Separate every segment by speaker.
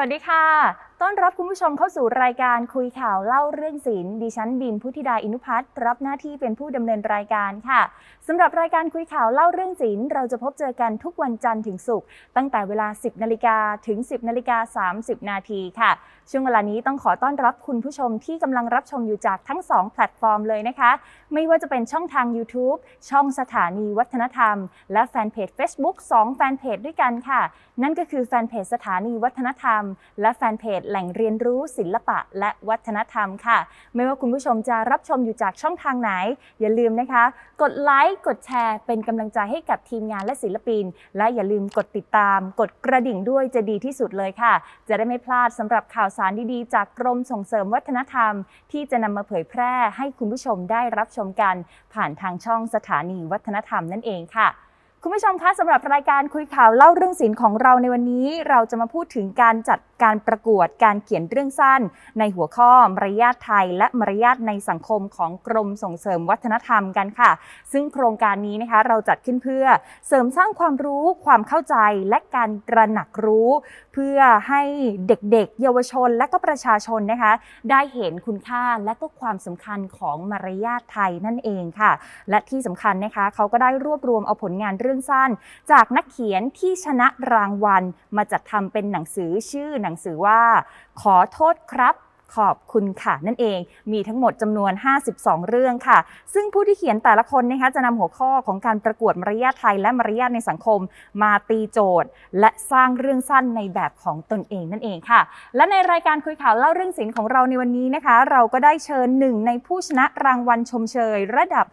Speaker 1: วัสดีค่ะ ต้อนรับคุณผู้ชมเข้าสู่รายการคุยข่าวเล่าเรื่องศิลป์ดิฉันบินพุทธิดาอินุพัฒน์รับหน้าที่เป็นผู้ดำเนินรายการค่ะ สำหรับรายการคุยข่าวเล่าเรื่องศิลป์เราจะพบเจอกันทุกวันจันทร์ถึงศุกร์ตั้งแต่เวลา 10นาฬิกาถึง 10นาฬิกา30 นาทีค่ะ ช่วงเวลานี้ต้องขอต้อนรับคุณผู้ชมที่กำลังรับชมอยู่จากทั้ง 2 แพลตฟอร์มเลยนะคะ ไม่ว่าจะเป็นช่องทาง YouTube ช่องสถานีวัฒนธรรม และแฟนเพจ Facebook 2 แฟนเพจด้วยกันค่ะ นั่นก็คือแฟนเพจสถานีวัฒนธรรม และแฟนเพจแหล่งเรียนรู้ศิลปะและวัฒนธรรมค่ะ ไม่ว่าคุณผู้ชมจะรับชมอยู่จากช่องทางไหน อย่าลืมนะคะ กดไลค์กดแชร์เป็นกำลังใจให้กับทีมงานและศิลปิน และอย่าลืมกดติดตาม กดกระดิ่งด้วยจะดีที่สุดเลยค่ะ จะได้ไม่พลาดสำหรับข่าวสารดีๆ จากกรมส่งเสริมวัฒนธรรม ที่จะนำมาเผยแพร่ให้คุณผู้ชมได้รับชมกัน ผ่านทางช่องสถานีวัฒนธรรมนั่นเองค่ะ คุณผู้ชมคะสำหรับรายการคุยข่าวเล่าเรื่องศิลป์ของเราในวันนี้ เราจะมาพูดถึงการจัดการประกวดการเขียนเรื่องสั้น ในหัวข้อมารยาทไทย และมารยาทในสังคมของกรมส่งเสริมวัฒนธรรมกันค่ะ ซึ่งโครงการนี้นะคะเราจัดขึ้นเพื่อเสริมสร้างความรู้ความเข้าใจและการตระหนักรู้ เพื่อให้เด็กๆ เยาวชน และก็ประชาชนนะคะ ได้เห็นคุณค่าและก็ความสำคัญของมารยาทไทยนั่นเองค่ะ และที่สำคัญนะคะเขาก็ได้รวบรวมเอาผลงานเรื่องสั้น จากนักเขียนที่ชนะรางวัล มาจัดทำเป็นหนังสือชื่อหนังสือว่า ขอโทษครับขอบคุณค่ะ นั่นเองมีทั้งหมดจำนวน 52 เรื่องค่ะ ซึ่งผู้ที่เขียนแต่ละคนนะคะจะนำหัวข้อของการประกวดมารยาทไทยและมารยาทในสังคม มาตีโจทย์ และสร้างเรื่องสั้นในแบบของตนเองนั่นเองค่ะ และในรายการคุยข่าวเล่าเรื่องศิลป์ของเราในวันนี้นะคะ เราก็ได้เชิญหนึ่งในผู้ชนะรางวัลชมเชย ระดับ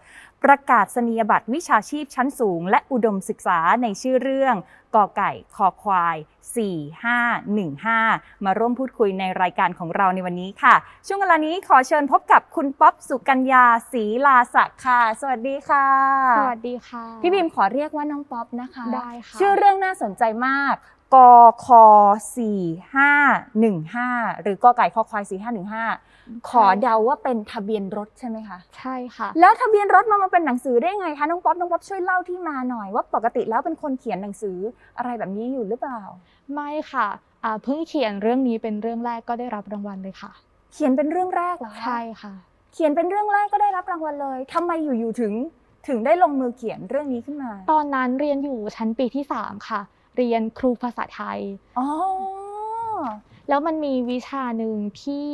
Speaker 1: ประกาศนียบัตรวิชาชีพชั้นสูง และอุดมศึกษาในชื่อเรื่องกอไก่คอควาย 4515 มาร่วมพูดคุยในรายการของเราในวันนี้ค่ะ ช่วงเวลานี้ขอเชิญพบกับคุณป๊อปสุกัญญาศรีลาศักดิ์ค่ะ สวัสดีค่ะ
Speaker 2: สวัสดีค่ะ
Speaker 1: พี่บีมขอเรียกว่าน้องป๊อปนะคะ
Speaker 2: ได้ค่ะ
Speaker 1: ชื่อเรื่องน่าสนใจมาก กค4515 หรือกอไก่คอควาย4515 ขอเดาว่าเป็นทะเบียนรถใช่ไหมคะ
Speaker 2: ใช่ค่ะ
Speaker 1: แล้วทะเบียนรถมามาเป็นหนังสือได้ไงคะน้องป๊อปน้องป๊อปช่วยเล่าที่มาหน่อยว่าปกติแล้วเป็นคนเขียนหนังสืออะไรแบบนี้อยู่หรือเปล่า
Speaker 2: ไม่ค่ะอ่าเพิ่งเขียนเรื่องนี้เป็นเรื่องแรกก็ได้รับรางวัลเลยค่ะ
Speaker 1: เขียนเป็นเรื่องแรกเหรอคะ
Speaker 2: ใช่ค่ะ
Speaker 1: เขียนเป็นเรื่องแรกก็ได้รับรางวัลเลยทำไมอยู่ๆถึงถึงได้ลงมือเขียนเรื่องนี้ขึ้นมา
Speaker 2: ตอนนั้นเรียนอยู่ชั้นปีที่3ค่ะ เรียนครูภาษาไทย
Speaker 1: อ๋อ
Speaker 2: แล้วมันมีวิชาหนึ่งที่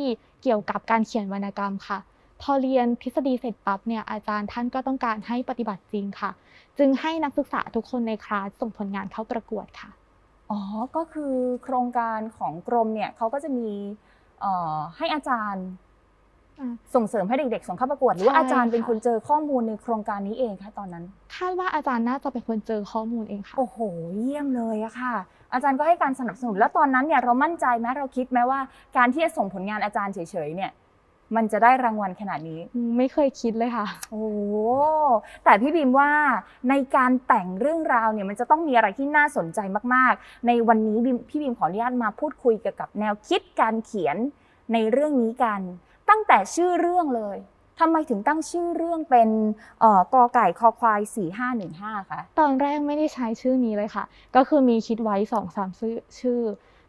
Speaker 2: เกี่ยวกับการเขียนวรรณกรรมค่ะ พอเรียนทฤษฎีเสร็จปั๊บเนี่ยอาจารย์ท่านก็ต้องการให้ปฏิบัติจริงค่ะ จึงให้นักศึกษาทุกคนในคลาสส่งผลงานเข้าประกวดค่ะ
Speaker 1: อ๋อ ก็คือโครงการของกรมเนี่ยเขาก็จะมีเอ่อให้อาจารย์
Speaker 2: อ่า
Speaker 1: ส่งเสริมให้เด็กๆส่งเข้าประกวดหรือว่า
Speaker 2: ใช่
Speaker 1: อาจารย์เป็น
Speaker 2: ค่ะ
Speaker 1: คนเจอข้อมูลในโครงการนี้เองคะตอนนั้น
Speaker 2: คาดว่าอาจารย์น่าจะเป็นคนเจอข้อมูลเองค่ะ
Speaker 1: โอ้โห เยี่ยมเลยอะค่ะ อาจารย์ก็ให้การสนับสนุนแล้วตอนนั้นเนี่ยเรามั่นใจไหมเราคิดไหมว่าการที่จะส่งผลงานอาจารย์เฉยๆเนี่ยมันจะได้รางวัลขนาดนี้
Speaker 2: ไม่เคยคิดเลยค่ะ
Speaker 1: โอ้โหแต่พี่บีมว่าในการแต่งเรื่องราวเนี่ยมันจะต้องมีอะไรที่น่าสนใจมากๆ ในวันนี้บีมพี่บีมขออนุญาตมาพูดคุยเกี่ยวกับแนวคิดการเขียนในเรื่องนี้กัน ตั้งแต่ชื่อเรื่องเลยทำไมถึงตั้งชื่อเรื่องเป็นเอ่อกอไก่คอควาย 4515คะ
Speaker 2: ตอนแรกไม่ได้ใช้ชื่อนี้เลยค่ะ ก็คือมีคิดไว้สองสามชื่อชื่อ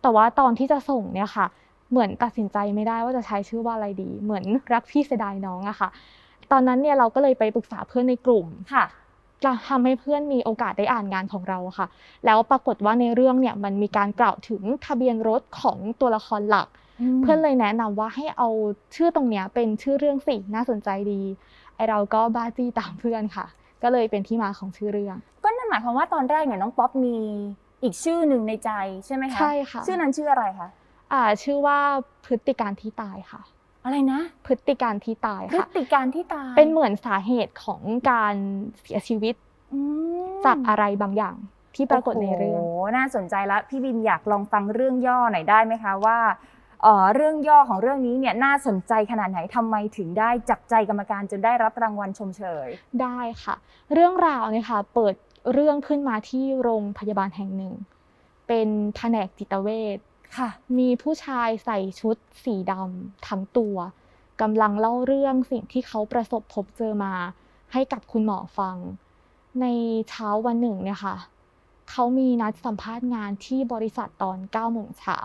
Speaker 2: แต่ว่าตอนที่จะส่งเนี่ยค่ะ เหมือนตัดสินใจไม่ได้ว่าจะใช้ชื่อว่าอะไรดี เหมือนรักพี่เสียดายน้องอะค่ะ ตอนนั้นเนี่ยเราก็เลยไปปรึกษาเพื่อนในกลุ่ม
Speaker 1: ค่ะ
Speaker 2: จะทำให้เพื่อนมีโอกาสได้อ่านงานของเราอะค่ะ แล้วปรากฏว่าในเรื่องเนี่ยมันมีการกล่าวถึงทะเบียนรถของตัวละครหลัก เพื่อนเลยแนะนำว่าให้เอาชื่อตรงเนี้ยเป็นชื่อเรื่องสิน่าสนใจดีไอเราก็บ้าจี้ตามเพื่อนค่ะ ก็เลยเป็นที่มาของชื่อเรื่อง
Speaker 1: ก็นั่นหมายความว่าตอนแรกเนี่ยน้องป๊อปมีอีกชื่อหนึ่งในใจใช่ไหมคะ
Speaker 2: ใช่ค่ะ
Speaker 1: ชื่อนั้นชื่ออะไรคะ
Speaker 2: อ่าชื่อว่าพฤติการที่ตายค่ะ
Speaker 1: อะไรนะ
Speaker 2: พฤติการที่ตาย
Speaker 1: พฤ
Speaker 2: ค่ะ
Speaker 1: ติการที่ตาย
Speaker 2: เป็นเหมือนสาเหตุของการเสียชีวิต
Speaker 1: อืม
Speaker 2: จากอะไรบางอย่างที่ปรากฏในเรื่อง
Speaker 1: โอ้โหน่าสนใจแล้วพี่บินอยากลองฟังเรื่องย่อหน่อยได้ไหมคะว่า เอ่อเรื่องย่อของเรื่องนี้เนี่ยน่าสนใจขนาดไหนทำไมถึงได้จับใจกรรมการจนได้รับรางวัลชมเชย
Speaker 2: ได้ค่ะ เรื่องราวเนี่ยค่ะเปิดเรื่องขึ้นมาที่โรงพยาบาลแห่งหนึ่ง เป็นแผนกจิตเวช
Speaker 1: ค่ะ
Speaker 2: มีผู้ชายใส่ชุดสีดำทั้งตัวกำลังเล่าเรื่องสิ่งที่เขาประสบพบเจอมา ให้กับคุณหมอฟัง ในเช้าวันหนึ่งเนี่ยค่ะเขามีนัดสัมภาษณ์งานที่บริษัทตอน9โมงเช้า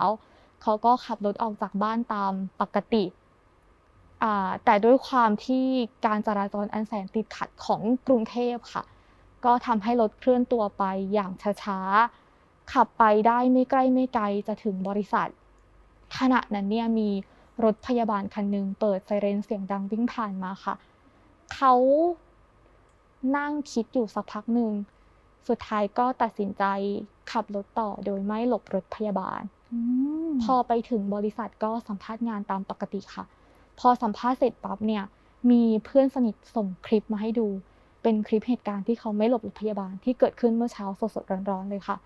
Speaker 2: เขาก็ขับรถออกจากบ้านตามปกติ แต่ด้วยความที่การจราจรอันแสนติดขัดของกรุงเทพค่ะ ก็ทำให้รถเคลื่อนตัวไปอย่างช้าๆ ขับไปได้ไม่ใกล้ไม่ไกลจะถึงบริษัท ขณะนั้นเนี่ยมีรถพยาบาลคันหนึ่งเปิดไซเรนเสียงดังวิ่งผ่านมาค่ะ เขานั่งคิดอยู่สักพักหนึ่ง สุดท้ายก็ตัดสินใจขับรถต่อโดยไม่หลบรถพยาบาล พอไปถึงบริษัทก็สัมภาษณ์งานตามปกติค่ะ พอสัมภาษณ์เสร็จปั๊บเนี่ย มีเพื่อนสนิทส่งคลิปมาให้ดู เป็นคลิปเหตุการณ์ที่เขาไม่หลบรถพยาบาลที่เกิดขึ้นเมื่อเช้าสดๆร้อนๆเลยค่ะ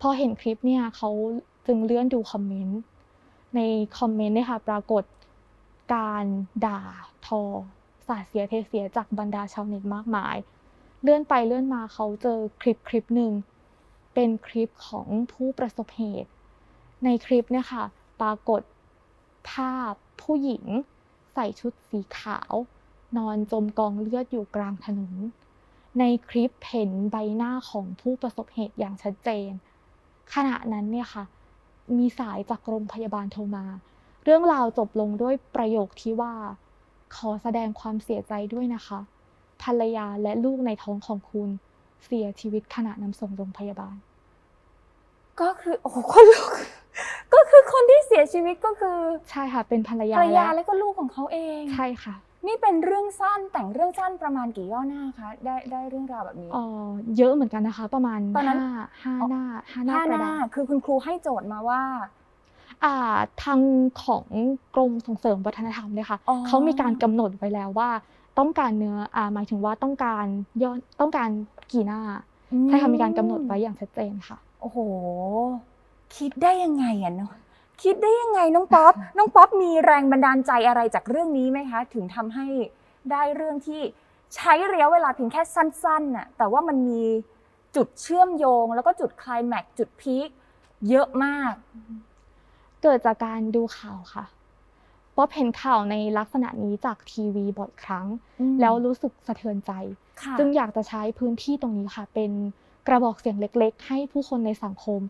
Speaker 2: พอเห็นคลิปเนี่ยเขาจึงเลื่อนดูคอมเมนต์ ในคอมเมนต์เนี่ยค่ะปรากฏการด่าทอ สาเสียเทเสียจากบรรดาชาวเน็ตมากมาย เลื่อนไปเลื่อนมาเขาเจอคลิปคลิปหนึ่ง เป็นคลิปของผู้ประสบเหตุ ในคลิปเนี่ยค่ะปรากฏภาพผู้หญิงใส่ชุดสีขาว นอนจมกองเลือดอยู่กลางถนน ในคลิปเห็นใบหน้าของผู้ประสบเหตุอย่างชัดเจน ขณะนั้นเนี่ยค่ะ มีสายจากโรงพยาบาลโทรมา เรื่องราวจบลงด้วยประโยคที่ว่า ขอแสดงความเสียใจด้วยนะคะ ภรรยาและลูกในท้องของคุณเสียชีวิตขณะนำส่งโรงพยาบาล
Speaker 1: ก็คือโอ้โหคนลุก ก็คือคนที่เสียชีวิตก็คือ
Speaker 2: ใช่ค่ะ เป็นภรรยา
Speaker 1: ภรรยา
Speaker 2: และ
Speaker 1: และก็ลูกของเขาเอง
Speaker 2: ใช่ค่ะ
Speaker 1: นี่เป็นเรื่องสั้นแต่งเรื่องสั้นประมาณกี่ย่อหน้าคะได้ได้เรื่องราวแบบนี้
Speaker 2: เอ่อเยอะเหมือนกันนะคะ ประมาณ
Speaker 1: ตอนนั้น
Speaker 2: ห้าห้าหน้าห้าหน้า
Speaker 1: ห้ากห
Speaker 2: ระ
Speaker 1: น้า
Speaker 2: ดาษ
Speaker 1: คือคุณครูให้โจทย์มาว่า
Speaker 2: อ่าทางของกรมส่งเสริมวัฒนธรรมเนี่ยค่ะ
Speaker 1: อ๋อ
Speaker 2: เขามีการกำหนดไว้แล้วว่า ต้องการเนื้ออ่าหมายถึงว่าต้องการยอดต้องการกี่หน้าใช่ค่ะมีการกำหนดไว้อย่างชัดเจนค่ะ
Speaker 1: โอ้โห คิดได้ยังไงอะเนาะคิดได้ยังไงน้องป๊อป น้องป๊อปมีแรงบันดาลใจอะไรจากเรื่องนี้ไหมคะ ถึงทำให้ได้เรื่องที่ใช้ระยะเวลาเพียงแค่สั้นๆน่ะแต่ว่ามันมีจุดเชื่อมโยง แล้วก็จุดไคลแม็กซ์จุดพีคเยอะมาก
Speaker 2: เกิดจากการดูข่าวค่ะป๊อปเห็นข่าวในลักษณะนี้จากทีวีบ่อยครั้ง แล้วรู้สึกสะเทือนใจ
Speaker 1: ค่ะ
Speaker 2: จึงอยากจะใช้พื้นที่ตรงนี้ค่ะเป็น กระบอกเสียงเล็กๆ ให้ผู้คนในสังคม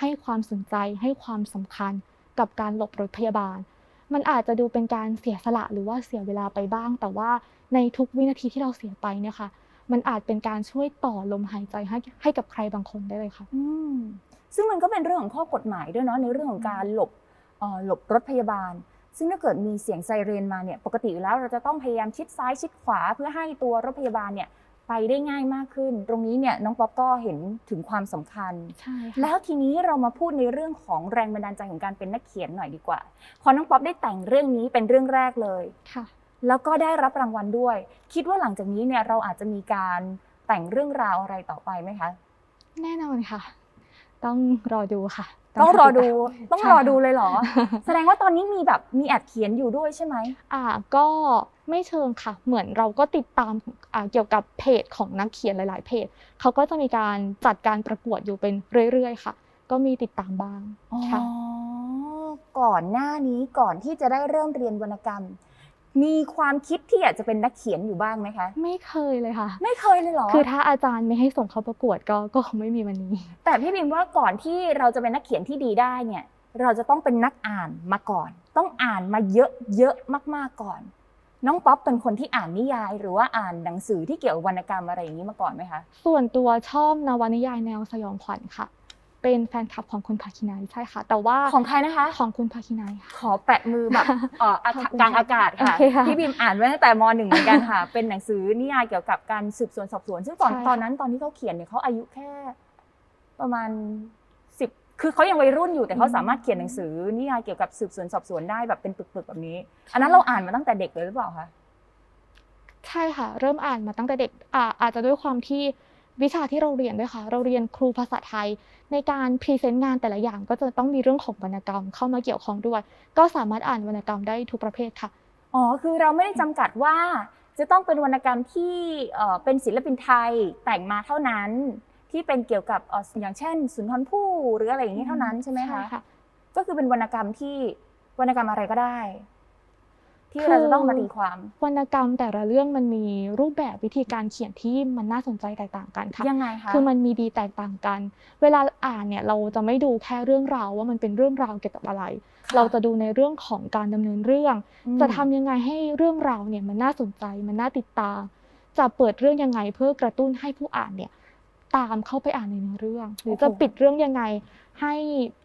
Speaker 2: ให้ความสนใจ ให้ความสำคัญกับการหลบรถพยาบาล มันอาจจะดูเป็นการเสียสละหรือว่าเสียเวลาไปบ้าง แต่ว่าในทุกวินาทีที่เราเสียไปเนี่ยค่ะ มันอาจเป็นการช่วยต่อลมหายใจให้ให้กับใครบางคนได้เลยค่ะ
Speaker 1: อืมซึ่งมันก็เป็นเรื่องของข้อกฎหมายด้วยเนาะในเรื่องของการหลบเอ่อหลบรถพยาบาล ซึ่งถ้าเกิดมีเสียงไซเรนมาเนี่ยปกติแล้วเราจะต้องพยายามชิดซ้ายชิดขวาเพื่อให้ตัวรถพยาบาลเนี่ย ไปได้ง่ายมากขึ้น ตรงนี้เนี่ยน้องป๊อปก็เห็นถึงความสำคัญ
Speaker 2: ใช่
Speaker 1: แล้วทีนี้เรามาพูดในเรื่องของแรงบันดาลใจของการเป็นนักเขียนหน่อยดีกว่า พอน้องป๊อปได้แต่งเรื่องนี้เป็นเรื่องแรกเลย
Speaker 2: ค่ะ
Speaker 1: แล้วก็ได้รับรางวัลด้วย คิดว่าหลังจากนี้เนี่ยเราอาจจะมีการแต่งเรื่องราวอะไรต่อไปไหมคะ
Speaker 2: แน่นอนค่ะ ต้องรอดูค่ะ
Speaker 1: ต้องรอดู
Speaker 2: ติตาม
Speaker 1: ต้อง
Speaker 2: ใช่
Speaker 1: รอ
Speaker 2: ค่ะ
Speaker 1: ดูเลยเหรอ แสดงว่าตอนนี้มีแบบมีแอดเขียนอยู่ด้วยใช่ไหม
Speaker 2: อ่าก็ไม่เชิงค่ะ เหมือนเราก็ติดตามอ่าเกี่ยวกับเพจของนักเขียนหลาย ๆ เพจเขาก็จะมีการจัดการประกวดอยู่เป็นเรื่อย ๆ ค่ะ ก็มีติดตามบ้าง
Speaker 1: อ๋อ
Speaker 2: ค่ะ
Speaker 1: ก่อนหน้านี้ก่อนที่จะได้เริ่มเรียนวรรณกรรม มีความคิดที่อยากจะเป็นนักเขียนอยู่บ้างไหมคะ
Speaker 2: ไม่เคยเลยค่ะ
Speaker 1: ไม่เคยเลยเหรอ
Speaker 2: คือถ้าอาจารย์ไม่ให้ส่งเข้าประกวดก็ก็คงไม่มีวันนี้
Speaker 1: แต่พี่บิมว่าก่อนที่เราจะเป็นนักเขียนที่ดีได้เนี่ย เราจะต้องเป็นนักอ่านมาก่อน ต้องอ่านมาเยอะเยอะมากๆก่อน น้องป๊อปเป็นคนที่อ่านนิยาย หรือว่าอ่านหนังสือที่เกี่ยวกับวรรณกรรมอะไรอย่างนี้มาก่อนไหมคะ
Speaker 2: ส่วนตัวชอบนวนิยายแนวสยองขวัญค่ะ เป็นแฟนคลับของคุณภาคินัยใช่ค่ะ แต่ว่า
Speaker 1: ของใครนะคะ
Speaker 2: ของคุณภาคินัยค่ะ
Speaker 1: ขอแปะมือแบบเอ่ออา
Speaker 2: ขอบคุณ
Speaker 1: กลางอากาศค่ะ
Speaker 2: โอเคค่ะ
Speaker 1: พี่บิมอ่านมาตั้งแต่มหนึ่งเหมือนกันค่ะ เป็นหนังสือนิยายเกี่ยวกับการสืบสวนสอบสวน ซึ่งตอน
Speaker 2: ใช่ค่ะ
Speaker 1: ตอนนั้นตอนที่เขาเขียนเนี่ยเขาอายุแค่ ประมาณสิบคือเขายังวัยรุ่นอยู่แต่เขาสามารถเขียนหนังสือนิยายเกี่ยวกับสืบสวนสอบสวนได้แบบเป็นปึกๆแบบนี้ อันนั้นเราอ่านมาตั้งแต่เด็กเลยหรือเปล่าคะ
Speaker 2: ใช่ค่ะ เริ่มอ่านมาตั้งแต่เด็กอ่าอาจจะด้วยความที่ วิชาที่เราเรียนด้วยค่ะ เราเรียนครูภาษาไทย ในการพรีเซนต์งานแต่ละอย่างก็จะต้องมีเรื่องของวรรณกรรมเข้ามาเกี่ยวข้องด้วย ก็สามารถอ่านวรรณกรรมได้ทุกประเภทค่ะ
Speaker 1: อ๋อ คือเราไม่ได้จำกัดว่า จะต้องเป็นวรรณกรรมที่เอ่อเป็นศิลปินไทยแต่งมาเท่านั้น ที่เป็นเกี่ยวกับเอ่ออย่างเช่น สุนทรภู่หรืออะไรอย่างนี้เท่านั้นใช่ไหมคะ
Speaker 2: ค่ะ
Speaker 1: ก็คือเป็นวรรณกรรมที่วรรณกรรมอะไรก็ได้ ที่เราจะต้องมาตีความ
Speaker 2: วรรณกรรมแต่ละเรื่องมันมีรูปแบบวิธีการเขียนที่มันน่าสนใจแตกต่างกันค่ะ
Speaker 1: ยังไงคะ
Speaker 2: คือมันมีดีแตกต่างกัน เวลาอ่านเนี่ยเราจะไม่ดูแค่เรื่องราวว่ามันเป็นเรื่องราวเกี่ยวกับอะไร
Speaker 1: ค่
Speaker 2: เราจะดูในเรื่องของการดำเนินเรื่อง
Speaker 1: อืม
Speaker 2: จะทำยังไงให้เรื่องราวเนี่ยมันน่าสนใจมันน่าติดตามจะเปิดเรื่องยังไงเพื่อกระตุ้นให้ผู้อ่านเนี่ยตามเข้าไปอ่านในเนื้อเรื่อง หรือจะปิดเรื่องยังไง ให้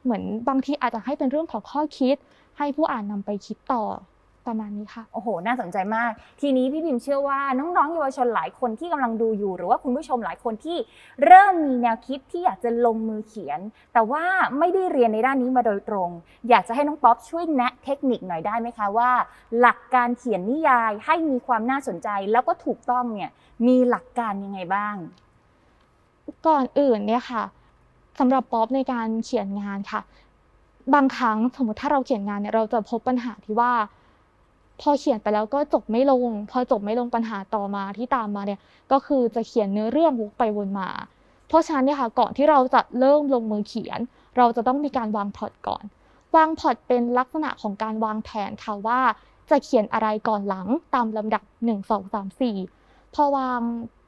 Speaker 2: เหมือนบางทีอาจจะให้เป็นเรื่องของข้อคิด ให้ผู้อ่านนำไปคิดต่อ ประมาณนี้ค่ะ
Speaker 1: โอ้โห น่าสนใจมาก ทีนี้พี่พิมเชื่อว่าน้องๆเยาวชนหลายคนที่กำลังดูอยู่ หรือว่าคุณผู้ชมหลายคนที่เริ่มมีแนวคิดที่อยากจะลงมือเขียน แต่ว่าไม่ได้เรียนในด้านนี้มาโดยตรง อยากจะให้น้องป๊อปช่วยแนะเทคนิคหน่อยได้ไหมคะว่า หลักการเขียนนิยายให้มีความน่าสนใจ แล้วก็ถูกต้องเนี่ยมีหลักการยังไงบ้าง
Speaker 2: ก่อนอื่นเนี่ยค่ะสำหรับป๊อปในการเขียนงานค่ะ บางครั้งสมมติถ้าเราเขียนงานเนี่ยเราจะพบปัญหาที่ว่า พอเขียนไปแล้วก็จบไม่ลง พอจบไม่ลงปัญหาต่อมาที่ตามมาเนี่ยก็คือจะเขียนเนื้อเรื่องวกไปวนมา เพราะฉะนั้นเนี่ยค่ะก่อนที่เราจะเริ่มลงมือเขียน เราจะต้องมีการวางพล็อตก่อน วางพล็อตเป็นลักษณะของการวางแผนค่ะว่าจะเขียนอะไรก่อนหลังตามลำดับ 1 2 3 4 พอวาง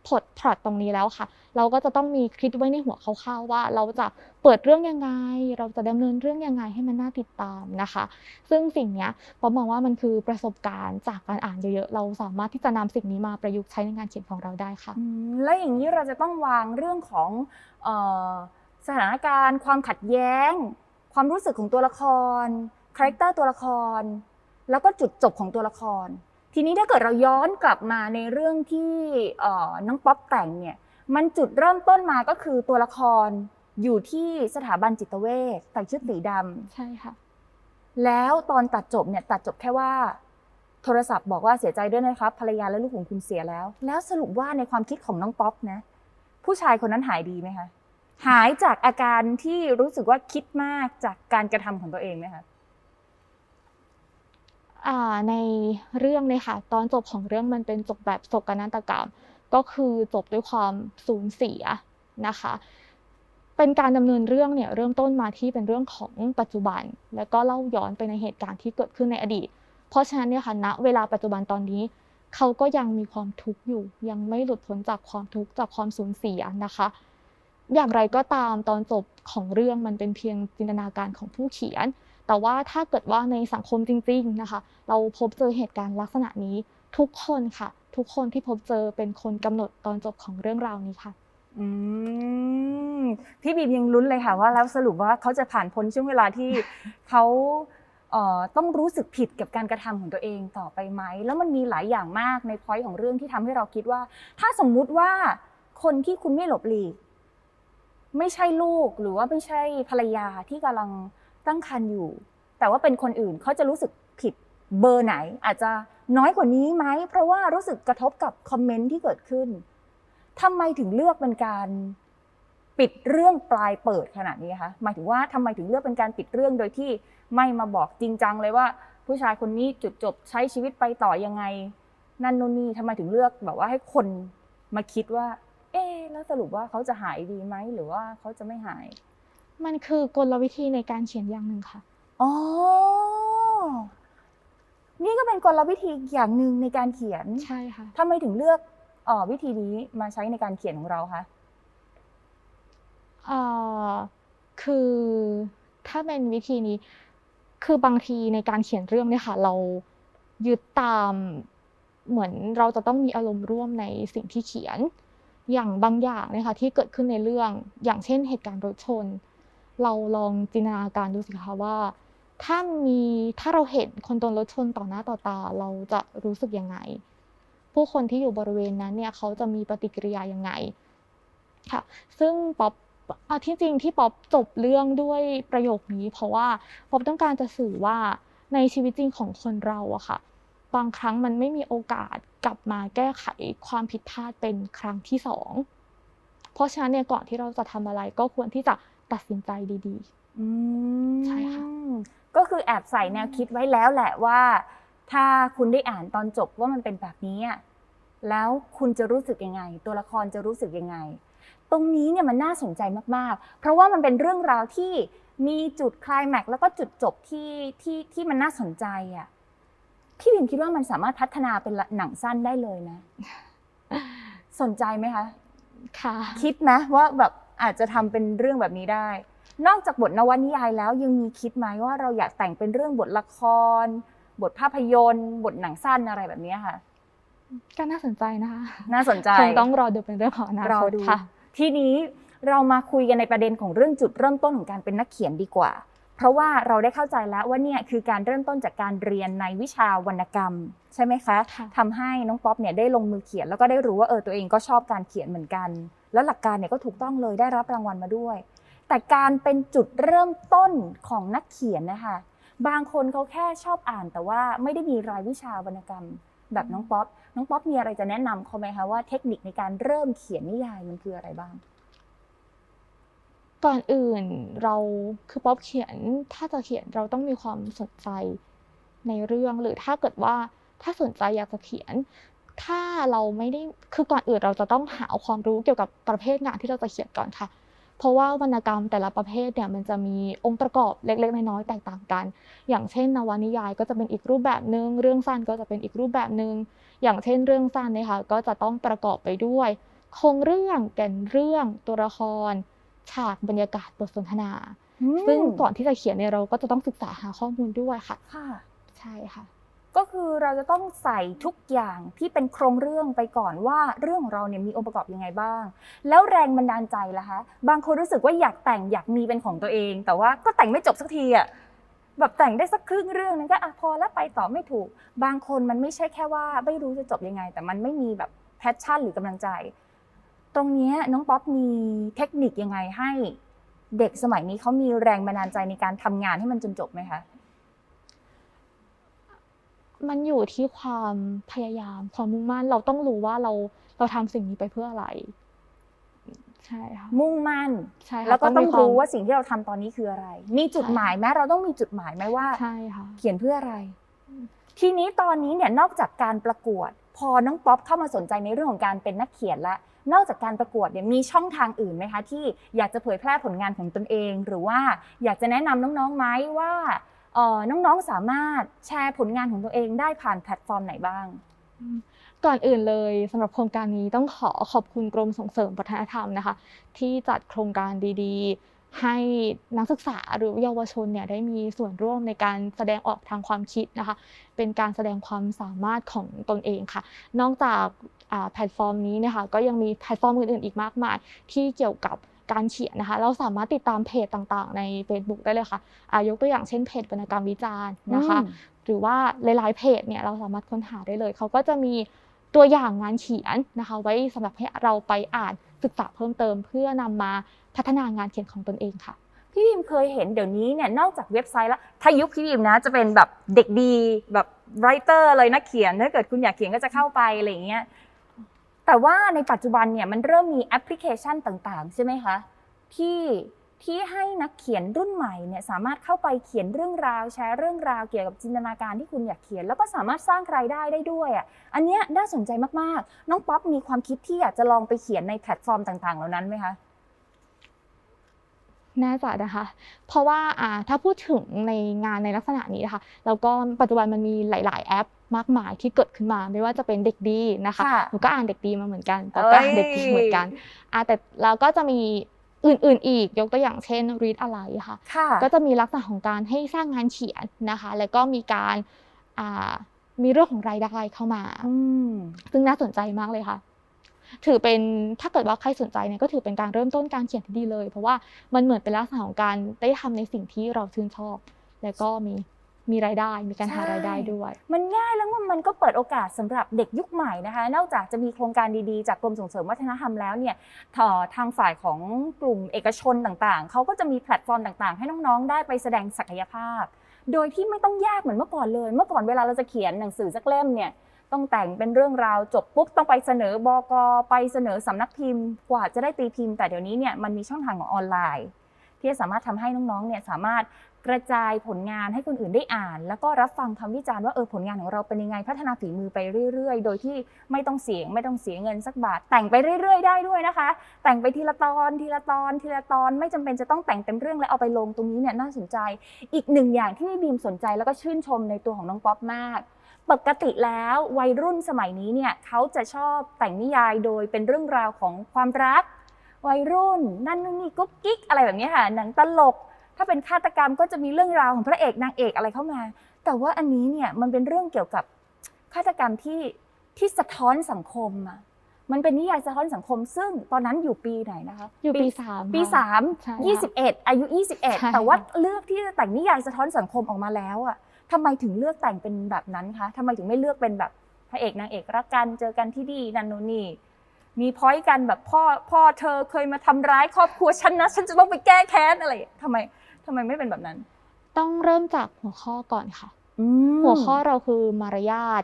Speaker 2: พอตพอตตรงนี้แล้วค่ะ เราก็จะต้องมีคิดไว้ในหัวคร่าวๆว่า เราจะเปิดเรื่องยังไง เราจะดำเนินเรื่องยังไงให้มันน่าติดตามนะคะ ซึ่งสิ่งนี้ป๊อมองว่ามันคือประสบการณ์จากการอ่านเยอะๆเราสามารถที่จะนำสิ่งนี้มาประยุกต์ใช้ในงานเขียนของเราได้ค่ะ
Speaker 1: แล้วอย่างนี้เราจะต้องวางเรื่องของออสถานการณ์ ความขัดแย้ง ความรู้สึกของตัวละครคาแรคเตอร์ตัวละคร แล้วก็จุดจบของตัวละคร ทีนี้ถ้าเกิดเราย้อนกลับมาในเรื่องที่เอ่อน้องป๊อปแต่งเนี่ยมันจุดเริ่มต้นมาก็คือตัวละครอยู่ที่สถาบันจิตเวชแต่งชุดสีดำ
Speaker 2: ใช่ค่ะ
Speaker 1: แล้วตอนตัดจบเนี่ยตัดจบแค่ว่า โทรศัพท์บอกว่าเสียใจด้วยนะครับภรรยาและลูกของคุณเสียแล้ว แล้วสรุปว่าในความคิดของน้องป๊อปนะ ผู้ชายคนนั้นหายดีไหมคะหายจากอาการที่รู้สึกว่าคิดมากจากการกระทำของตัวเองไหมคะ
Speaker 2: อ่า ในเรื่องเลยค่ะ ตอนจบของเรื่องมันเป็นจบแบบโศกนาฏกรรม ก็คือจบด้วยความสูญเสียนะคะ เป็นการดำเนินเรื่องเนี่ยเริ่มต้นมาที่เป็นเรื่องของปัจจุบัน แล้วก็เล่าย้อนไปในเหตุการณ์ที่เกิดขึ้นในอดีต เพราะฉะนั้นเนี่ยค่ะณเวลาปัจจุบันตอนนี้ เขาก็ยังมีความทุกข์อยู่ ยังไม่หลุดพ้นจากความทุกข์จากความสูญเสียนะคะ อย่างไรก็ตามตอนจบของเรื่องมันเป็นเพียงจินตนาการของผู้เขียน แต่ว่าถ้าเกิดว่าในสังคมจริงๆนะคะ เราพบเจอเหตุการณ์ลักษณะนี้ทุกคนค่ะ ทุกคนที่พบเจอเป็นคนกำหนดตอนจบของเรื่องราวนี้ค่ะ
Speaker 1: อืมพี่บีมยังลุ้นเลยค่ะว่าแล้วสรุปว่าเขาจะผ่านพ้นช่วงเวลาที่เขาต้องรู้สึกผิดกับการกระทำของตัวเองต่อไปไหม แล้วมันมีหลายอย่างมากในพอยต์ของเรื่องที่ทำให้เราคิดว่า ถ้าสมมุติว่าคนที่คุณไม่หลบหลีก ไม่ใช่ลูกหรือว่าไม่ใช่ภรรยาที่กำลัง ตั้งครรภ์อยู่ แต่ว่าเป็นคนอื่นเขาจะรู้สึกผิดเบอร์ไหน อาจจะน้อยกว่านี้ไหมเพราะว่ารู้สึกกระทบกับคอมเมนต์ที่เกิดขึ้นทำไมถึงเลือกเป็นการปิดเรื่องปลายเปิดขนาดนี้คะหมายถึงว่าทำไมถึงเลือกเป็นการปิดเรื่องโดยที่ไม่มาบอกจริงจังเลยว่า ผู้ชายคนนี้จุดจบใช้ชีวิตไปต่อยังไง นั่นนู่นนี่ทำไมถึงเลือกแบบว่าให้คนมาคิดว่า เอ๊แล้วสรุปว่าเขาจะหายดีไหมหรือว่าเขาจะไม่หาย
Speaker 2: มันคือกลวิธีในการเขียนอย่างหนึ่งค่ะ
Speaker 1: อ๋อ นี่ก็เป็นกลวิธีอย่างหนึ่งในการเขียน
Speaker 2: ใช่ค่ะ
Speaker 1: ทำไมถึงเลือกเออวิธีนี้มาใช้ในการเขียนของเราคะ
Speaker 2: เอ่อคือถ้าเป็นวิธีนี้ คือบางทีในการเขียนเรื่องเนี่ยค่ะ เรายึดตามเหมือนเราจะต้องมีอารมณ์ร่วมในสิ่งที่เขียน อย่างบางอย่างเนะคะที่เกิดขึ้นในเรื่องอย่างเช่นเหตุการณ์รถชน เราลองจินตนาการดูสิคะว่า ถ้ามีถ้าเราเห็นคนโดนรถชนต่อหน้าต่อตาเราจะรู้สึกยังไง ผู้คนที่อยู่บริเวณนั้นเนี่ยเขาจะมีปฏิกิริยายังไงค่ะซึ่งป๊อปอที่จริงที่ป๊อปจบเรื่องด้วยประโยคนี้ เพราะว่าป๊อปต้องการจะสื่อว่าในชีวิตจริงของคนเราอะค่ะ บางครั้งมันไม่มีโอกาสกลับมาแก้ไขความผิดพลาดเป็นครั้งที่สองเพราะฉะนั้นเนี่ยก่อนที่เราจะทำอะไรก็ควรที่จะ ตัดสินใจดี
Speaker 1: อืม
Speaker 2: ใช่ค่ะ
Speaker 1: ก็คือแอบใส่แนวคิดไว้แล้วแหละว่า ถ้าคุณได้อ่านตอนจบว่ามันเป็นแบบนี้อะแล้วคุณจะรู้สึกยังไง ตัวละครจะรู้สึกยังไง ตรงนี้เนี่ยมันน่าสนใจมากๆ เพราะว่ามันเป็นเรื่องราวที่มีจุดไคลายแม็กซ์แล้วก็จุดจบที่ที่ที่มันน่าสนใจอะพี่บิมคิดว่ามันสามารถพัฒนาเป็นหนังสั้นได้เลยนะ สนใจไหมคะ
Speaker 2: ค่ะ
Speaker 1: คิดไหมว่าแบบ อาจจะทำเป็นเรื่องแบบนี้ได้ นอกจากบทนวนิยายแล้วยังมีคิดไหมว่าเราอยากแต่งเป็นเรื่องบทละคร บทภาพยนตร์ บทหนังสั้นอะไรแบบนี้ค่ะ
Speaker 2: ก็น่าสนใจนะคะ
Speaker 1: น่าสนใจ
Speaker 2: คงต้องรอดูเป็นเรื่องของอนา
Speaker 1: เรา
Speaker 2: คต
Speaker 1: ดู
Speaker 2: ค่ะ
Speaker 1: ทีนี้เรามาคุยกันในประเด็นของเรื่องจุดเริ่มต้นของการเป็นนักเขียนดีกว่า เพราะว่าเราได้เข้าใจแล้วว่าเนี่ยคือการเริ่มต้นจากการเรียนในวิชาวรรณกรรมใช่ไหมคะ
Speaker 2: ค่ะ
Speaker 1: ทำให้น้องป๊อปเนี่ยได้ลงมือเขียนแล้วก็ได้รู้ว่าเออตัวเองก็ชอบการเขียนเหมือนกัน แล้วหลักการเนี่ยก็ถูกต้องเลยได้รับรางวัลมาด้วย แต่การเป็นจุดเริ่มต้นของนักเขียนนะคะบางคนเขาแค่ชอบอ่าน แต่ว่าไม่ได้มีรายวิชาวรรณกรรม แบบน้องป๊อปน้องป๊อปมีอะไรจะแนะนำเขาไหมคะว่าเทคนิคในการเริ่มเขียนนิยายมันคืออะไรบ้าง
Speaker 2: ก่อนอื่นเราคือป๊อปเขียนถ้าจะเขียนเราต้องมีความสนใจในเรื่องหรือถ้าเกิดว่าถ้าสนใจอยากจะเขียน ถ้าเราไม่ได้คือก่อนอื่นเราจะต้องหาความรู้เกี่ยวกับประเภทงานที่เราจะเขียนก่อนค่ะ เพราะว่าวรรณกรรมแต่ละประเภทเนี่ยมันจะมีองค์ประกอบเล็ก ๆ น้อยๆแตกต่างกัน อย่างเช่น นวนิยายก็จะเป็นอีกรูปแบบหนึ่งเรื่องสั้นก็จะเป็นอีกรูปแบบหนึ่งอย่างเช่นเรื่องสั้นเนะคะก็จะต้องประกอบไปด้วยโครงเรื่องแก่นเรื่องตัวละคร ฉากบรรยากาศบทสนทนา ซึ่งก่อนที่จะเขียนเนี่ยเราก็จะต้องศึกษาหาข้อมูลด้วยค่ะ
Speaker 1: ค่ะ
Speaker 2: ใช่ค่ะ
Speaker 1: ก็คือเราจะต้องใส่ทุกอย่างที่เป็นโครงเรื่องไปก่อนว่าเรื่องของเราเนี่ยมีองค์ประกอบยังไงบ้าง แล้วแรงบันดาลใจล่ะคะ บางคนรู้สึกว่าอยากแต่งอยากมีเป็นของตัวเอง แต่ว่าก็แต่งไม่จบสักทีอะแบบแต่งได้สักครึ่งเรื่องนึงก็อะพอแล้วไปต่อไม่ถูก บางคนมันไม่ใช่แค่ว่า ไม่รู้จะจบยังไง แต่มันไม่มีแบบแพชชั่นหรือกำลังใจ ตรงเนี้ยน้องป๊อปมีเทคนิคยังไงให้เด็กสมัยนี้เขามีแรงบันดาลใจในการทำงานให้มันจนจบไหมคะ
Speaker 2: มันอยู่ที่ความพยายามความมุ่งมั่นเราต้องรู้ว่าเราเราทำสิ่งนี้ไปเพื่ออะไร ใช่ค่ะ
Speaker 1: มุ่งมั่น
Speaker 2: ใช่ค่ะ
Speaker 1: แล้วก็ต้อง
Speaker 2: มีคม
Speaker 1: รู้ว่าสิ่งที่เราทำตอนนี้คืออะไร มีจุด
Speaker 2: ใช่
Speaker 1: หมายไหมเราต้องมีจุดหมายไหมว่า
Speaker 2: ใช่ค่ะ
Speaker 1: เขียนเพื่ออะไร ทีนี้ตอนนี้เนี่ยนอกจากการประกวด พอน้องป๊อปเข้ามาสนใจในเรื่องของการเป็นนักเขียนละ นอกจากการประกวดเนี่ยมีช่องทางอื่นไหมคะที่อยากจะเผยแพร่ผลงานของตนเอง หรือว่าอยากจะแนะนำน้องๆไหมว่าน้องๆสามารถแชร์ผลงานของตัวเองได้ผ่านแพลตฟอร์มไหนบ้าง
Speaker 2: ก่อนอื่นเลยสำหรับโครงการนี้ต้องขอขอบคุณกรมส่งเสริมวัฒนธรรมนะคะ ที่จัดโครงการดีๆ ให้นักศึกษาหรือเยาวชนเนี่ยได้มีส่วนร่วมในการแสดงออกทางความคิดนะคะ เป็นการแสดงความสามารถของตนเองค่ะ นอกจากอ่าแพลตฟอร์มนี้นะคะก็ยังมีแพลตฟอร์มอื่นๆอีกมากมาย ที่เกี่ยวกับการเขียนนะคะ เราสามารถติดตามเพจต่างๆ ใน Facebook ได้เลยค่ะอ่ายกตัวอย่างเช่นเพจวรรณกรรมวิจารณ์นะคะ
Speaker 1: อืม
Speaker 2: หรือว่าหลายๆเพจเนี่ยเราสามารถค้นหาได้เลย เขาก็จะมีตัวอย่างงานเขียนนะคะ ไว้สำหรับให้เราไปอ่านศึกษาเพิ่มเติม เพื่อนำมา พัฒนางานเขียนของตนเองค่ะ
Speaker 1: พี่พิมเคยเห็นเดี๋ยวนี้เนี่ยนอกจากเว็บไซต์แล้วถ้ายุคพี่พิมนะจะเป็นแบบเด็กดีแบบไรเตอร์เลยนักเขียนถ้าเกิดคุณอยากเขียนก็จะเข้าไปอะไรอย่างเงี้ยแต่ว่าในปัจจุบันเนี่ยมันเริ่มมีแอปพลิเคชันต่างๆ ใช่ไหมคะที่ที่ให้นักเขียนรุ่นใหม่เนี่ยสามารถเข้าไปเขียนเรื่องราวแชร์เรื่องราวเกี่ยวกับจินตนาการที่คุณอยากเขียน แล้วก็สามารถสร้างรายได้ได้ด้วยอะอันเนี้ยน่าสนใจมากๆ น้องป๊อปมีความคิดที่อยากจะลองไปเขียนในแพลตฟอร์มต่างๆ เหล่านั้นไหมคะ
Speaker 2: น่าจะนะคะ เพราะว่าอ่าถ้าพูดถึงในงานในลักษณะนี้นะคะแล้วก็ปัจจุบันมันมีหลาย ๆ แอปมากมายที่เกิดขึ้นมาไม่ว่าจะเป็นเด็กดีนะคะ
Speaker 1: ค่ะ
Speaker 2: หนูก็อ่านเด็กดีมาเหมือนกันก็
Speaker 1: เอ้ย
Speaker 2: อ่านเด็กดีเหมือนกันอ่าแต่เราก็จะมีอื่นๆ อีกยกตัวอย่างเช่น read อะไรค่ะ
Speaker 1: ค่ะ
Speaker 2: ก็จะมีลักษณะของการให้สร้างงานเขียนนะคะ แล้วก็มีการอ่ามีเรื่องของรายได้เข้ามา
Speaker 1: อืม
Speaker 2: ซึ่งน่าสนใจมากเลยค่ะ ถือเป็นถ้าเกิดว่าใครสนใจเนี่ยก็ถือเป็นการเริ่มต้นการเขียนที่ดีเลย เพราะว่ามันเหมือนเป็นลักษณะของการได้ทำในสิ่งที่เราชื่นชอบ แล้วก็มีมีรายได้มีการหารายได้ด้วย
Speaker 1: มันง่ายแล้วมันก็เปิดโอกาสสำหรับเด็กยุคใหม่นะคะ นอกจากจะมีโครงการดีๆ จากกรมส่งเสริมวัฒนธรรมแล้วเนี่ยทอทางฝ่ายของกลุ่มเอกชนต่างๆ เขาก็จะมีแพลตฟอร์มต่างๆ ให้น้องๆ ได้ไปแสดงศักยภาพ โดยที่ไม่ต้องยากเหมือนเมื่อก่อนเลย เมื่อก่อนเวลาเราจะเขียนหนังสือสักเล่มเนี่ย ต้องแต่งเป็นเรื่องราวจบปุ๊บต้องไปเสนอบกไปเสนอสำนักพิมพ์ กว่าจะได้ตีพิมพ์ แต่เดี๋ยวนี้เนี่ยมันมีช่องทางของออนไลน์ ที่สามารถทำให้น้องๆเนี่ยสามารถกระจายผลงานให้คนอื่นได้อ่าน แล้วก็รับฟังคำวิจารณ์ว่าเออผลงานของเราเป็นยังไงพัฒนาฝีมือไปเรื่อย ๆ โดยที่ไม่ต้องเสียงไม่ต้องเสียเงินสักบาท แต่งไปเรื่อย ๆ ได้ด้วยนะคะ แต่งไปทีละตอนทีละตอน ทีละตอนไม่จำเป็นจะต้องแต่งเต็มเรื่องแล้วเอาไปลงตรงนี้เนี่ยน่าสนใจ อีกหนึ่งอย่างที่พี่บีมสนใจแล้วก็ชื่นชมในตัวของน้องป๊อปมาก ปกติแล้ววัยรุ่นสมัยนี้เนี่ยเขาจะชอบแต่งนิยายโดยเป็นเรื่องราวของความรัก วัยรุ่นนั่นนู่นนี่กุ๊กกิ๊กอะไรแบบนี้ค่ะหนังตลก ถ้าเป็นฆาตกรรมก็จะมีเรื่องราวของพระเอกนางเอกอะไรเข้ามา แต่ว่าอันนี้เนี่ยมันเป็นเรื่องเกี่ยวกับฆาตกรรมที่ที่สะท้อนสังคมอะมันเป็นนิยายสะท้อนสังคม ซึ่งตอนนั้นอยู่ปีไหนนะคะ
Speaker 2: อยู่ปีสาม
Speaker 1: ปี
Speaker 2: ค่ะ
Speaker 1: สาม
Speaker 2: ใช่ค่ะ
Speaker 1: ยี่สิบเอ็ดอายุยี่สิบเอ็ด
Speaker 2: ใช่
Speaker 1: แต่ว่าเลือกที่จะแต่งนิยายสะท้อนสังคมออกมาแล้วอะ ทำไมถึงเลือกแต่งเป็นแบบนั้นคะทำไมถึงไม่เลือกเป็นแบบพระเอกนางเอกรักกันเจอกันที่ดีนันโนนนี่มีพอยต์กันแบบพ่อพ่อเธอเคยมาทำร้ายครอบครัวฉันนะฉันจะต้องไปแก้แค้นอะไรทำไมทำไมไม่เป็นแบบนั้น
Speaker 2: ต้องเริ่มจากหัวข้อก่อนค่ะ
Speaker 1: อืม
Speaker 2: หัวข้อเราคือมารยาท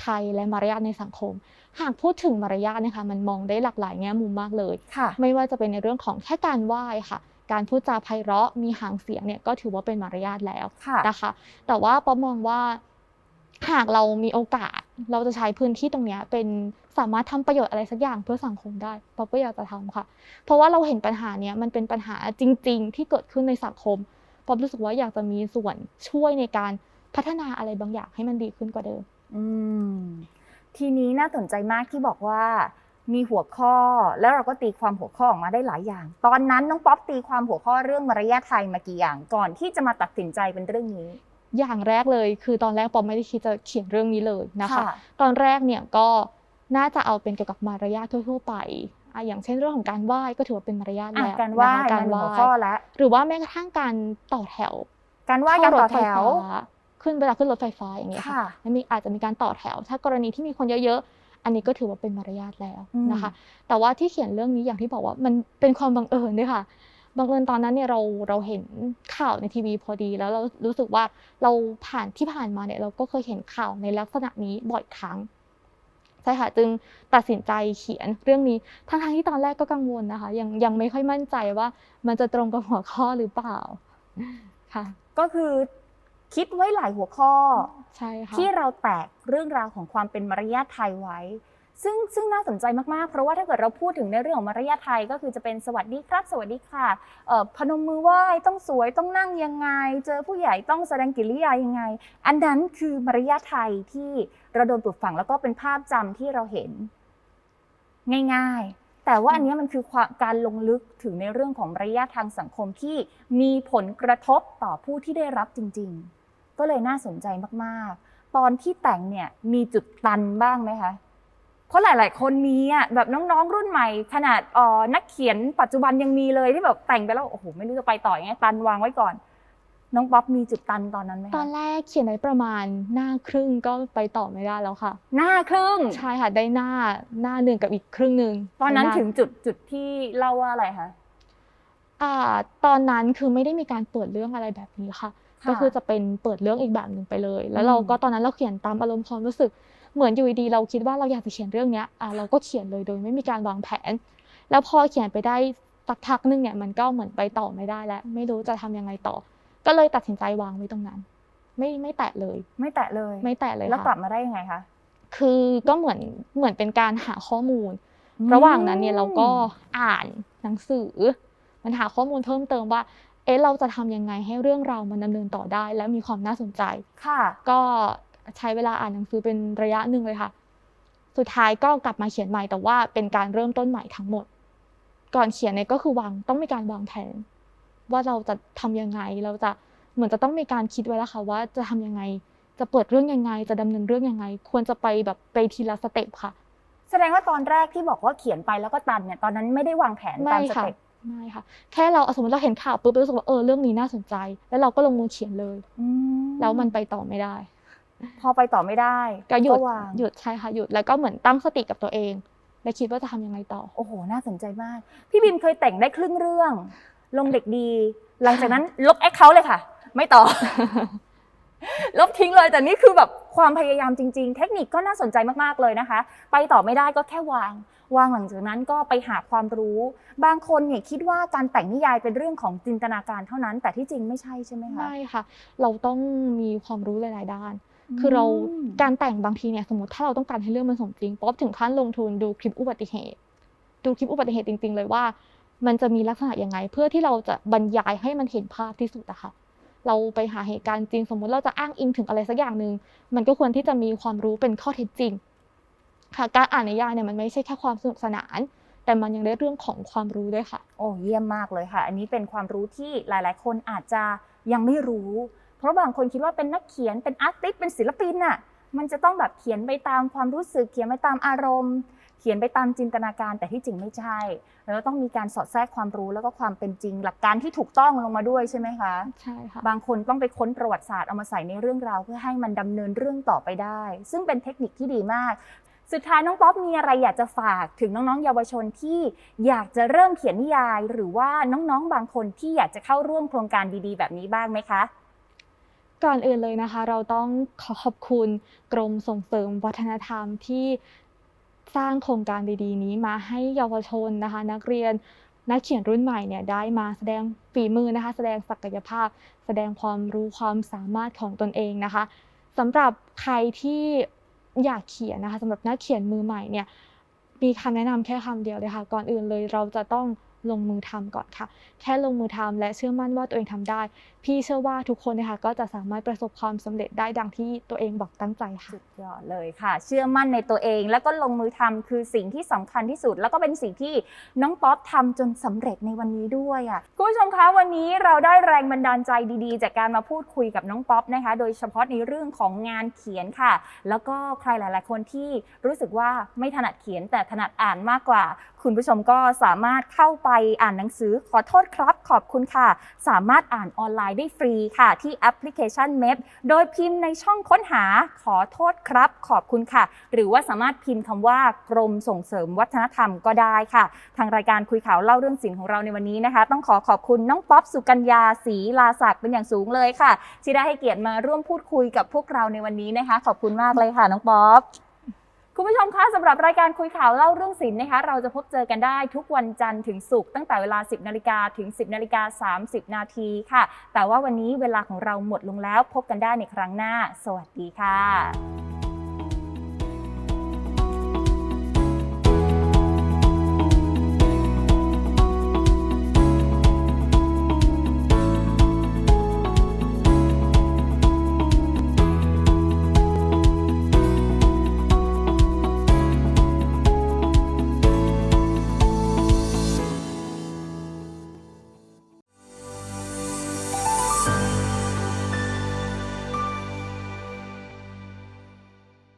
Speaker 2: ไทยและมารยาทในสังคม หากพูดถึงมารยาทนะคะมันมองได้หลากหลายแง่มุมมากเลย
Speaker 1: ค่ะ
Speaker 2: ไม่ว่าจะเป็นในเรื่องของแค่การไหว้ค่ะ การพูดจาไพเราะมีหางเสียงเนี่ยก็ถือว่าเป็นมารยาทแล้ว
Speaker 1: ค่ะ
Speaker 2: นะคะ แต่ว่าป๊อปมองว่าหากเรามีโอกาสเราจะใช้พื้นที่ตรงเนี้ยเป็นสามารถทำประโยชน์อะไรสักอย่างเพื่อสังคมได้ป๊อปก็อยากจะทำค่ะ เพราะว่าเราเห็นปัญหาเนี้ยมันเป็นปัญหาจริง ๆ ที่เกิดขึ้นในสังคมป๊อปรู้สึกว่าอยากจะมีส่วนช่วยในการพัฒนาอะไรบางอย่างให้มันดีขึ้นกว่าเดิม
Speaker 1: อืมทีนี้น่าสนใจมากที่บอกว่า มีหัวข้อแล้วเราก็ตีความหัวข้อออกมาได้หลายอย่าง ตอนนั้นน้องป๊อปตีความหัวข้อเรื่องมารยาทไทยมากี่อย่าง ก่อนที่จะมาตัดสินใจเป็นเรื่องนี้
Speaker 2: อย่างแรกเลย คือตอนแรกปอไม่ได้คิดจะเขียนเรื่องนี้เลยนะคะ
Speaker 1: ค่ะ
Speaker 2: ตอนแรกเนี่ยก็น่าจะเอาเป็นเกี่ยวกับมารยาททั่ว ๆ ไปอะอย่างเช่นเรื่องของการไหว้ก็ถือว่าเป็นมารยาท
Speaker 1: อะ
Speaker 2: แล้ว
Speaker 1: การไหว้
Speaker 2: นะคะการ
Speaker 1: มัน
Speaker 2: ไหว้
Speaker 1: หัวข้อแล้ว
Speaker 2: หรือว่าแม้กระทั่งการต่อแถว
Speaker 1: การไหว้การต่อแถว
Speaker 2: เข้ารถไฟฟ้าขึ้นเวลาขึ้นรถไฟฟ้าอย่างเงี้ยค่ะ
Speaker 1: ค่ะ
Speaker 2: แล้วมีอาจจะมีการต่อแถว ถ้ากรณีที่มีคนเยอะๆ อันนี้ก็ถือว่าเป็นมารยาทแล้ว
Speaker 1: อืม
Speaker 2: นะคะ แต่ว่าที่เขียนเรื่องนี้อย่างที่บอกว่ามันเป็นความบังเอิญด้วยค่ะบังเอิญตอนนั้นเนี่ยเราเราเห็นข่าวในทีวีพอดีแล้วเรารู้สึกว่าเราผ่านที่ผ่านมาเนี่ยเราก็เคยเห็นข่าวในลักษณะนี้บ่อยครั้งใช่ค่ะจึงตัดสินใจเขียนเรื่องนี้ทั้งๆที่ตอนแรกก็กังวลนะคะ ยังยังไม่ค่อยมั่นใจว่ามันจะตรงกับหัวข้อหรือเปล่าค่ะ
Speaker 1: ก็คือ คิดไว้หลายหัวข้อ
Speaker 2: ใช่ค่ะ
Speaker 1: ที่เราแตกเรื่องราวของความเป็นมารยาทไทยไว้ ซึ่งซึ่งน่าสนใจมากๆ เพราะว่าถ้าเกิดเราพูดถึงในเรื่องของมารยาทไทยก็คือจะเป็นสวัสดีครับ สวัสดีค่ะเอ่อพนมมือไหว้ต้องสวยต้องนั่งยังไง เจอผู้ใหญ่ต้องแสดงกิริยายังไง อันนั้นคือมารยาทไทยที่เราโดนปลูกฝังแล้วก็เป็นภาพจำที่เราเห็น ง่าย ๆ แต่ว่าอันเนี้ยมันคือความการลงลึกถึงในเรื่องของมารยาททางสังคมที่มีผลกระทบต่อผู้ที่ได้รับจริง ๆ ก็เลยน่าสนใจมากๆ ตอนที่แต่งเนี่ยมีจุดตันบ้างไหมคะเพราะหลาย ๆ คนมีอะแบบน้องๆ รุ่นใหม่ ขนาดเอ่อนักเขียนปัจจุบันยังมีเลยที่แบบแต่งไปแล้วโอ้โหไม่รู้จะไปต่อยังไงตันวางไว้ก่อน น้องป๊อปมีจุดตันตอนนั้นไหม
Speaker 2: ตอ
Speaker 1: คะ
Speaker 2: นแรกเขียนได้ประมาณหน้าครึ่งก็ไปต่อไม่ได้แล้วค่ะ
Speaker 1: หน้าครึ่ง
Speaker 2: ใช่ค่ะได้หน้าหน้าหนึ่งกับอีกครึ่งหนึ่ง
Speaker 1: ตอนนั้น
Speaker 2: ใหา
Speaker 1: ถึงจุดจุดที่เล่าว่าอะไรคะ
Speaker 2: อ่าตอนนั้นคือไม่ได้มีการเปิดเรื่องอะไรแบบนี้ค่ะ
Speaker 1: ค่ะ
Speaker 2: ก็คือจะเป็นเปิดเรื่องอีกแบบหนึ่งไปเลย แล้
Speaker 1: อื
Speaker 2: ว
Speaker 1: ม
Speaker 2: เราก็ตอนนั้นเราเขียนตามอารมณ์ความรู้สึกเหมือนอยู่ดีๆเราคิดว่าเราอยากจะเขียนเรื่องเนี้ยอ่าเราก็เขียนเลยโดยไม่มีการวางแผน แล้วพอเขียนไปได้สักพักหนึงเนี่ยมันก็เหมือนไปต่อไม่ได้แล้ว ไม่รู้จะทำยังไงต่อ ก็เลยตัดสินใจวางไว้ตรงนั้น ไม่ไม่แตะเลย
Speaker 1: ไม่แตะเลย
Speaker 2: ไม่แตะเลย
Speaker 1: แล้วกลั
Speaker 2: ค่ะ
Speaker 1: บมาได้ยังไงคะ
Speaker 2: คือก็เหมือนเหมือนเป็นการหาข้อมูล ระหว่างนั้นเนี่ยเราก็อ่านหนังสือ มันหาข้อมูลเพิ่มเติมว่า เอ๊ะเราจะทำยังไงให้เรื่องราวมันดำเนินต่อได้ และมีความน่าสนใจ
Speaker 1: ค่ะ
Speaker 2: ก็ใช้เวลาอ่านหนังสือเป็นระยะหนึ่งเลยค่ะ สุดท้ายก็กลับมาเขียนใหม่แต่ว่าเป็นการเริ่มต้นใหม่ทั้งหมด ก่อนเขียนเนี่ยก็คือวางต้องมีการวางแผน ว่าเราจะทำยังไงเราจะเหมือนจะต้องมีการคิดไว้แล้วค่ะว่าจะทำยังไงจะเปิดเรื่องยังไง จะดำเนินเรื่องยังไง ควรจะไปแบบไปทีละสเต็ปค่ะ
Speaker 1: แสดงว่าตอนแรกที่บอกว่าเขียนไปแล้วก็ตันเนี่ยตอนนั้นไม่ได้วางแผนตา
Speaker 2: ไม่
Speaker 1: มส
Speaker 2: ค่ะ
Speaker 1: เต็ป
Speaker 2: ไม่ค่ะ แค่เราสมมติเราเห็นข่าวปุ๊บรู้สึกว่าเออเรื่องนี้น่าสนใจ แล้วเราก็ลงมือเขียนเลย
Speaker 1: อืม
Speaker 2: แล้วมันไปต่อไม่ได้
Speaker 1: พอไปต่อไม่ได้
Speaker 2: ก็หยุด
Speaker 1: วาง
Speaker 2: หยุดใช่ค่ะหยุดแล้วก็เหมือนตั้งสติกับตัวเอง และคิดว่าจะทำยังไงต่อ
Speaker 1: โอ้โห น่าสนใจมาก พี่บิมเคยแต่งได้ครึ่งเรื่อง ลงเด็กดี หลังจากนั้นลบแอคเคาท์เลยค่ะ ไม่ต่อลบทิ้งเลยแต่นี่คือแบบความพยายามจริง ๆ เทคนิคก็น่าสนใจมากๆเลยนะคะ ไปต่อไม่ได้ก็แค่วาง วางหลังจากนั้นก็ไปหาความรู้ บางคนเนี่ยคิดว่าการแต่งนิยายเป็นเรื่องของจินตนาการเท่านั้น แต่ที่จริงไม่ใช่ใช่ไหมคะ
Speaker 2: ไม่ค่ะ เราต้องมีความรู้หลาย ๆ ด้านคือเรา
Speaker 1: อืม
Speaker 2: การแต่งบางทีเนี่ยสมมติถ้าเราต้องการให้เรื่องมันสมจริงป๊อปถึงขั้นลงทุนดูคลิปอุบัติเหตุ ดูคลิปอุบัติเหตุจริง ๆ เลยว่า มันจะมีลักษณะยังไง เพื่อที่เราจะบรรยายให้มันเห็นภาพที่สุดอะค่ะ เราไปหาเหตุการณ์จริง สมมุติเราจะอ้างอิงถึงอะไรสักอย่างหนึ่งมันก็ควรที่จะมีความรู้เป็นข้อเท็จจริง ค่ะการอ่านนิยายเนี่ยมันไม่ใช่แค่ความสนุกสนาน แต่มันยังได้เรื่องของความรู้ด้วยค่ะ
Speaker 1: โอ้เยี่ยมมากเลยค่ะ อันนี้เป็นความรู้ที่หลาย ๆ คนอาจจะยังไม่รู้ เพราะบางคนคิดว่าเป็นนักเขียนเป็นอาร์ติสต์เป็นศิลปินน่ะมันจะต้องแบบเขียนไปตามความรู้สึก เขียนไปตามอารมณ์ เขียนไปตามจินตนาการแต่ที่จริงไม่ใช่ แล้วต้องมีการสอดแทรกความรู้แล้วก็ความเป็นจริง หลักการที่ถูกต้องลงมาด้วยใช่ไหมคะ
Speaker 2: ใช่ค่ะ
Speaker 1: บางคนต้องไปค้นประวัติศาสตร์เอามาใส่ในเรื่องราวเพื่อให้มันดำเนินเรื่องต่อไปได้ ซึ่งเป็นเทคนิคที่ดีมาก สุดท้ายน้องป๊อปมีอะไรอยากจะฝากถึงน้องๆ เยาวชนที่อยากจะเริ่มเขียนนิยาย หรือว่าน้องๆ บางคนที่อยากจะเข้าร่วมโครงการดีๆ แบบนี้บ้างไหมคะ
Speaker 2: ก่อนอื่นเลยนะคะ เราต้องขอขอบคุณกรมส่งเสริมวัฒนธรรมที่สร้างโครงการดีๆ นี้มาให้เยาวชนนะคะ นักเรียนนักเขียนรุ่นใหม่เนี่ยได้มาแสดงฝีมือนะคะ แสดงศักยภาพ แสดงความรู้ความสามารถของตนเองนะคะสำหรับใครที่ อยากเขียนนะคะสำหรับนักเขียนมือใหม่เนี่ยมีคำแนะนำแค่คำเดียวเลยค่ะก่อนอื่นเลยเราจะต้อง ลงมือทำก่อนค่ะ แค่ลงมือทำและเชื่อมั่นว่าตัวเองทำได้ พี่เชื่อว่าทุกคนนะคะก็จะสามารถประสบความสำเร็จได้ดังที่ตัวเองบอกตั้งใจค่ะ
Speaker 1: สุดยอดเลยค่ะ เชื่อมั่นในตัวเอง แล้วก็ลงมือทำคือสิ่งที่สำคัญที่สุด แล้วก็เป็นสิ่งที่น้องป๊อปทำจนสำเร็จในวันนี้ด้วยอะคุณผู้ชมคะวันนี้เราได้แรงบันดาลใจดีๆ จากการมาพูดคุยกับน้องป๊อปนะคะ โดยเฉพาะในเรื่องของงานเขียนค่ะ แล้วก็ใครหลาย ๆ คนที่รู้สึกว่าไม่ถนัดเขียนแต่ถนัดอ่านมากกว่าคุณผู้ชมก็สามารถเข้าไปอ่านหนังสือขอโทษครับ ขอบคุณค่ะ สามารถอ่านออนไลน์ได้ฟรีค่ะ ที่แอปพลิเคชัน MEP โดยพิมพ์ในช่องค้นหาขอโทษครับ ขอบคุณค่ะ หรือว่าสามารถพิมพ์คำว่ากรมส่งเสริมวัฒนธรรมก็ได้ค่ะ ทางรายการคุยข่าวเล่าเรื่องศิลป์ของเราในวันนี้นะคะ ต้องขอขอบคุณน้องป๊อปสุกัญญาศรีลาศักดิ์เป็นอย่างสูงเลยค่ะ ที่ได้ให้เกียรติมาร่วมพูดคุยกับพวกเราในวันนี้นะคะ ขอบคุณมากเลยค่ะน้องป๊อป คุณผู้ชมคะสำหรับรายการคุยข่าวเล่าเรื่องศิลป์นะคะ เราจะพบเจอกันได้ทุกวันจันทร์ถึงศุกร์ตั้งแต่เวลา 10 นาฬิกาถึง 10 นาฬิกา 30 นาทีค่ะ แต่ว่าวันนี้เวลาของเราหมดลงแล้วพบกันได้ในครั้งหน้า สวัสดีค่ะ